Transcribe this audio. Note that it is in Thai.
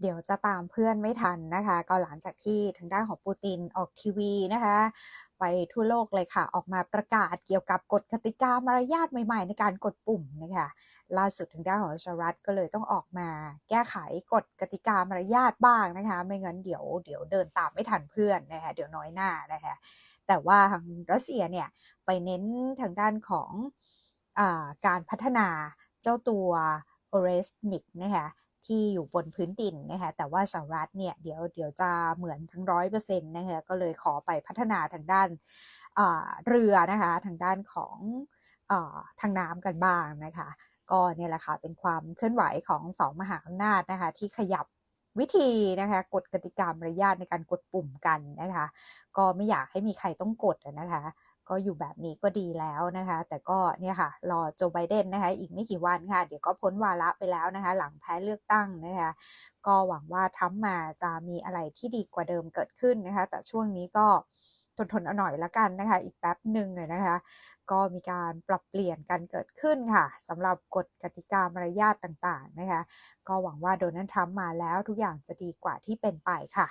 เดี๋ยวจะตามเพื่อนไม่ทันนะคะก็หลังจากที่ทางด้านของปูตินออกทีวีนะคะ ไปทั่วโลกเลยค่ะ ออกมาประกาศเกี่ยวกับกฎกติกามารยาทใหม่ๆ ในการกดปุ่มนะคะล่าสุดทางด้านของสหรัฐก็เลยต้องออกมา แก้ไขกฎกติกามารยาทบ้างนะคะ ไม่งั้นเดี๋ยวเดี๋ยวเดินตามไม่ทันเพื่อนนะคะเดี๋ยวน้อยหน้านะคะแต่ว่าทางรัสเซียเนี่ยไปเน้นทางด้านของอาการพัฒนาเจ้าตัว o r e s n i k นะคะ ที่อยู่บนพื้นดินนะคะแต่ว่าสหรัฐเนี่ยเดี๋ยวเดี๋ยวจะเหมือนทั้งร้อยเปอร์เซ็นต์นะคะก็เลยขอไปพัฒนาทางด้านเรือนะคะทางด้านของอทางน้ำกันบ้างนะคะก็เนี่ยแหละค่ะเป็นความเคลื่อนไหวของสองมหาอำนาจนะคะที่ขยับวิธีนะคะกฎกติกามารยาทในการกดปุ่มกันนะคะ ก็ไม่อยากให้มีใครต้องกดนะคะ ก็อยู่แบบนี้ก็ดีแล้วนะคะ แต่ก็เนี่ยค่ะ รอโจไบเดนนะคะ อีกไม่กี่วันค่ะ เดี๋ยวก็พ้นวาระไปแล้วนะคะ หลังแพ้เลือกตั้งนะคะ ก็หวังว่าทั้มมาจะมีอะไรที่ดีกว่าเดิมเกิดขึ้นนะคะ แต่ช่วงนี้ก็ทนทนเอาหน่อยละกันนะคะ อีกแป๊บหนึ่งเลยนะคะ ก็มีการปรับเปลี่ยนกันเกิดขึ้นค่ะสำหรับกฎกติกามารยาทต่างๆนะคะ ก็หวังว่าโดนัลด์ทรัมป์มาแล้วทุกอย่างจะดีกว่าที่เป็นไปค่ะ